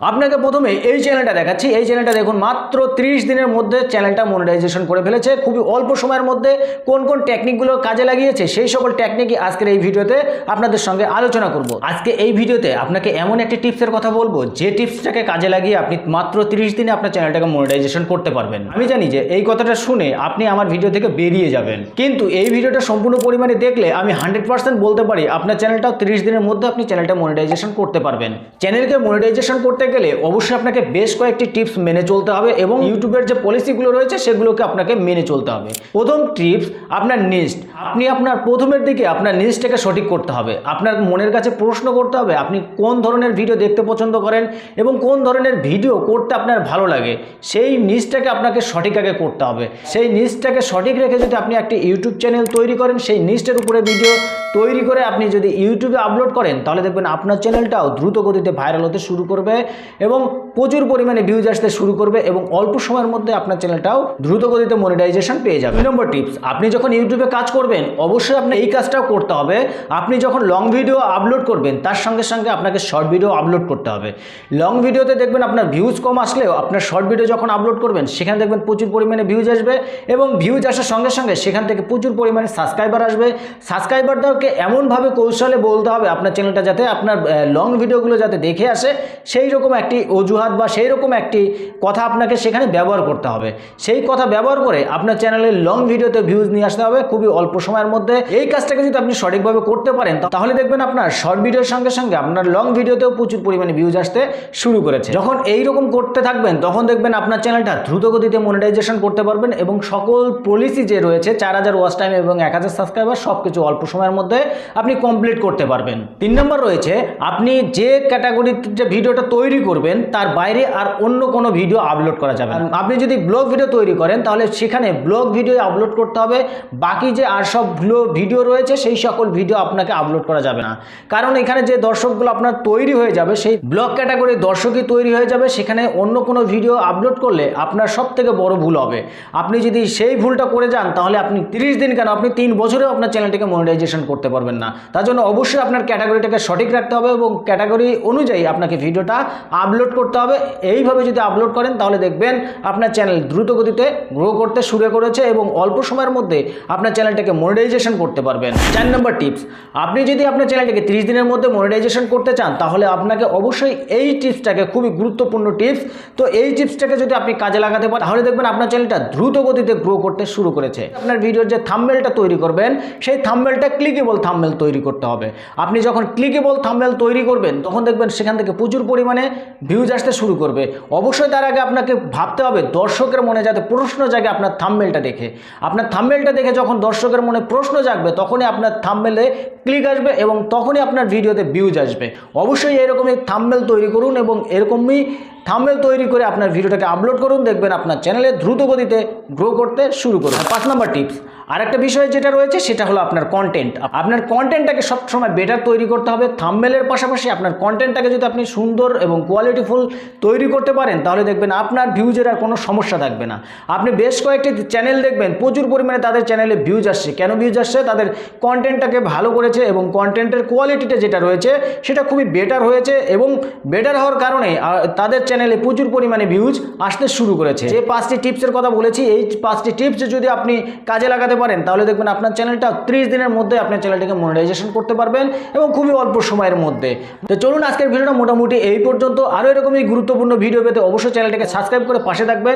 আপনাকে প্রথমে এই চ্যানেলটা দেখাচ্ছি। এই চ্যানেলটা দেখুন, মাত্র 30 দিনের মধ্যে চ্যানেলটা মনিটাইজেশন করে ফেলেছে। খুবই অল্প সময়ের মধ্যে কোন কোন টেকনিকগুলো কাজে লাগিয়েছে, সেই সকল টেকনিকই আজকের এই ভিডিওতে আপনাদের সঙ্গে আলোচনা করব। আজকে এই ভিডিওতে আপনাকে এমন একটি টিপসের কথা বলব, যে টিপসটাকে কাজে লাগিয়ে আপনি মাত্র 30 দিনে আপনার চ্যানেলটাকে মনিটাইজেশন করতে পারবেন। আমি জানি যে এই কথাটা শুনে আপনি আমার ভিডিও থেকে বেরিয়ে যাবেন। কিন্তু এই ভিডিওটা সম্পূর্ণ পরিমাণে দেখলে আমি হান্ড্রেড পার্সেন্ট বলতে পারি, আপনার চ্যানেলটাও 30 দিনের মধ্যে আপনি চ্যানেলটা মনিটাইজেশন করতে পারবেন। চ্যানেলকে মনিটাইজেশন করতে গেলে অবশ্যই আপনাকে বেশ কয়েকটি টিপস মেনে চলতে হবে এবং ইউটিউবের যে পলিসিগুলো রয়েছে সেগুলোকে আপনাকে মেনে চলতে হবে। প্রথম টিপস, আপনার নিস্ট। আপনি আপনার প্রথমের দিকে আপনার নিস্টটাকে সঠিক করতে হবে। আপনার মনের কাছে প্রশ্ন করতে হবে, আপনি কোন ধরনের ভিডিও দেখতে পছন্দ করেন এবং কোন ধরনের ভিডিও করতে আপনার ভালো লাগে। সেই নিচটাকে আপনাকে সঠিক আগে করতে হবে। সেই নিচটাকে সঠিক রেখে যদি আপনি একটি ইউটিউব চ্যানেল তৈরি করেন, সেই নিচটার উপরে ভিডিও তৈরি করে আপনি যদি ইউটিউবে আপলোড করেন, তাহলে দেখবেন আপনার চ্যানেলটাও দ্রুত গতিতে ভাইরাল হতে শুরু করবে। এবং প্রচুর পরিমাণে ভিউজ আসতে শুরু করবে এবং অল্প সময়ের মধ্যে আপনার চ্যানেলটাও দ্রুত গতিতে মনিটাইজেশন পেয়ে যাবে। দুই নম্বর টিপস আপনি যখন ইউটিউবে কাজ করবেন, অবশ্যই আপনি এই কাজটাও করতে হবে। আপনি যখন লং ভিডিও আপলোড করবেন, তার সঙ্গে সঙ্গে আপনাকে শর্ট ভিডিও আপলোড করতে হবে। লং ভিডিওতে দেখবেন আপনার ভিউজ কম আসলেও আপনার শর্ট ভিডিও যখন আপলোড করবেন, সেখানে দেখবেন প্রচুর পরিমাণে ভিউজ আসবে এবং ভিউজ আসার সঙ্গে সঙ্গে সেখান থেকে প্রচুর পরিমাণে সাবস্ক্রাইবার আসবে। সাবস্ক্রাইবারদেরকে এমনভাবে কৌশলে বলতে হবে আপনার চ্যানেলটা যাতে আপনার লং ভিডিওগুলো যাতে দেখে আসে, সেই রকম একটি অজুহাত বা সেই রকম একটি কথা আপনাকে সেখানে ব্যবহার করতে হবে। সেই কথা ব্যবহার করে আপনার চ্যানেলের লং ভিডিওতে ভিউজ নিয়ে আসতে হবে খুবই অল্প সময়ের মধ্যে। এই কাজটাকে যদি আপনি সঠিকভাবে করতে পারেন তাহলে দেখবেন আপনার শর্ট ভিডিওর সঙ্গে সঙ্গে আপনার লং ভিডিওতেও প্রচুর পরিমাণে ভিউজ আসতে শুরু করেছে। যখন এই রকম করতে থাকবেন, তখন দেখবেন আপনার চ্যানেলটা দ্রুত গতিতে মনিটাইজেশন করতে পারবেন এবং সকল পলিসি যে রয়েছে, চার হাজার ওয়াচ টাইম এবং এক হাজার সাবস্ক্রাইবার সব কিছু অল্প সময়ের মধ্যে আপনি কমপ্লিট করতে পারবেন। তিন নম্বর রয়েছে, আপনি যে ক্যাটাগরিতে ভিডিওটা তৈরি করবেন তার বাইরে আর অন্য কোনো ভিডিও আপলোড করা যাবে না। আপনি যদি ব্লগ ভিডিও তৈরি করেন তাহলে সেখানে ব্লগ ভিডিও আপলোড করতে হবে। বাকি যে আর সব ভিডিও রয়েছে সেই সকল ভিডিও আপনাকে আপলোড করা যাবে না। কারণ এখানে যে দর্শকগুলো আপনার তৈরি হয়ে যাবে সেই ব্লগ ক্যাটাগরির দর্শকই তৈরি হয়ে যাবে। সেখানে অন্য কোনো ভিডিও আপলোড করলে আপনার সব থেকে বড় ভুল হবে। আপনি যদি সেই ভুলটা করে যান তাহলে আপনি তিরিশ দিন কেন? আপনি তিন বছরেও আপনার চ্যানেলটিকে মনিটাইজেশন করতে পারবেন না। তার জন্য অবশ্যই আপনার ক্যাটাগরিটাকে সঠিক রাখতে হবে এবং ক্যাটাগরি অনুযায়ী আপনাকে ভিডিওটা আপলোড করতে হবে। এইভাবে যদি আপলোড করেন, তাহলে দেখবেন আপনার চ্যানেল দ্রুত গতিতে গ্রো করতে শুরু করেছে এবং অল্প সময়ের মধ্যে আপনার চ্যানেলটাকে মনিটাইজেশন করতে পারবেন। চার নম্বর টিপস আপনি যদি আপনার চ্যানেলটাকে ত্রিশ দিনের মধ্যে মনিটাইজেশন করতে চান, তাহলে আপনাকে অবশ্যই এই টিপসটাকে খুবই গুরুত্বপূর্ণ টিপস তো এই টিপসটাকে যদি আপনি কাজে লাগাতে পারেন, তাহলে দেখবেন আপনার চ্যানেলটা দ্রুত গতিতে গ্রো করতে শুরু করেছে। আপনার ভিডিওর যে থাম্বেলটা তৈরি করবেন, সেই থাম্বেলটা ক্লিকেবল থাম্বেল তৈরি করতে হবে। আপনি যখন ক্লিকেবল থাম্বেল তৈরি করবেন, তখন দেখবেন সেখান থেকে প্রচুর পরিমাণে ভিউজ আসতে শুরু করবে। অবশ্যই তার আগে আপনাকে ভাবতে হবে, দর্শকের মনে যাতে প্রশ্ন জাগে আপনার থামমেলটা দেখে। আপনার থামমেলটা দেখে যখন দর্শকের মনে প্রশ্ন জাগবে, তখনই আপনার থামমেলে ক্লিক আসবে এবং তখনই আপনার ভিডিওতে ভিউজ আসবে। অবশ্যই এরকমই থাম্বেল তৈরি করুন এবং এরকমই থাম্বেল তৈরি করে আপনার ভিডিওটাকে আপলোড করুন, দেখবেন আপনার চ্যানেলে দ্রুত গতিতে গ্রো করতে শুরু করুন। পাঁচ নম্বর টিপস আর একটা বিষয় যেটা রয়েছে, সেটা হলো আপনার কন্টেন্ট আপনার কন্টেন্টটাকে সবসময় বেটার তৈরি করতে হবে। থাম্বেলের পাশাপাশি আপনার কন্টেন্টটাকে যদি আপনি সুন্দর এবং কোয়ালিটিফুল তৈরি করতে পারেন, তাহলে দেখবেন আপনার ভিউজের আর কোনো সমস্যা থাকবে না। আপনি বেশ কয়েকটি চ্যানেল দেখবেন, প্রচুর পরিমাণে তাদের চ্যানেলে ভিউজ আসছে। কেন ভিউজ আসছে? তাদের কন্টেন্টটাকে ভালো করেছে এবং কন্টেন্টের কোয়ালিটিটা যেটা রয়েছে, সেটা খুবই বেটার হয়েছে এবং বেটার হওয়ার কারণে তাদের চ্যানেলে প্রচুর পরিমাণে ভিউজ আসতে শুরু করেছে। যে পাঁচটি টিপসের কথা বলেছি, এই পাঁচটি টিপস যদি আপনি কাজে লাগাতে পারেন, তাহলে দেখবেন আপনার চ্যানেলটা ত্রিশ দিনের মধ্যে আপনার চ্যানেলটাকে মনিটাইজেশন করতে পারবেন এবং খুবই অল্প সময়ের মধ্যে। তো চলুন আজকের ভিডিওটা মোটামুটি এই পর্যন্ত। আরও এরকমই গুরুত্বপূর্ণ ভিডিও পেতে অবশ্যই চ্যানেলটাকে সাবস্ক্রাইব করে পাশে থাকবেন।